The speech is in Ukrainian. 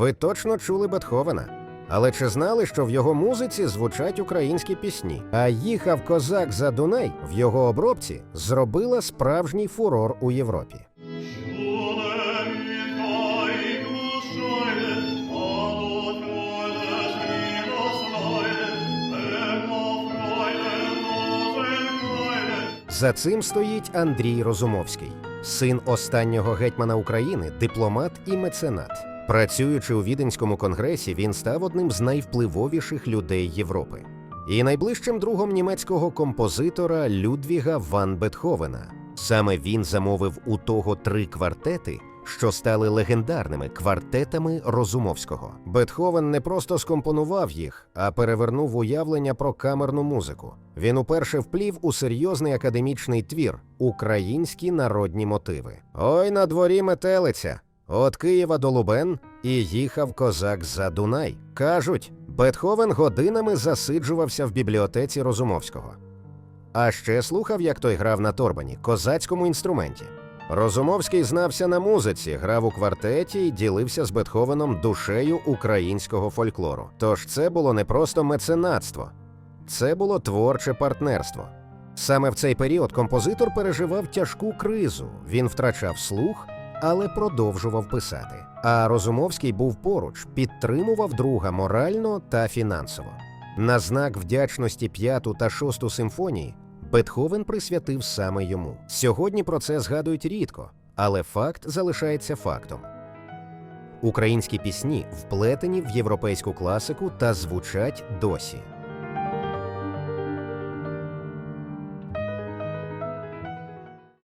Ви точно чули Бетховена. Але чи знали, що в його музиці звучать українські пісні? А їхав козак за Дунай в його обробці зробила справжній фурор у Європі. За цим стоїть Андрій Розумовський, син останнього гетьмана України, дипломат і меценат. Працюючи у Віденському конгресі, він став одним з найвпливовіших людей Європи і найближчим другом німецького композитора Людвіга ван Бетховена. Саме він замовив у того три квартети, що стали легендарними квартетами Розумовського. Бетховен не просто скомпонував їх, а перевернув уявлення про камерну музику. Він уперше вплів у серйозний академічний твір Українські народні мотиви. Ой на дворі метелиця. От Києва до Лубен і їхав козак за Дунай. Кажуть, Бетховен годинами засиджувався в бібліотеці Розумовського. А ще слухав, як той грав на торбані, козацькому інструменті. Розумовський знався на музиці, грав у квартеті і ділився з Бетховеном душею українського фольклору. Тож це було не просто меценатство, це було творче партнерство. Саме в цей період композитор переживав тяжку кризу. Він втрачав слух, але продовжував писати. А Розумовський був поруч, підтримував друга морально та фінансово. На знак вдячності п'яту та шосту симфонії Бетховен присвятив саме йому. Сьогодні про це згадують рідко, але факт залишається фактом. Українські пісні вплетені в європейську класику та звучать досі.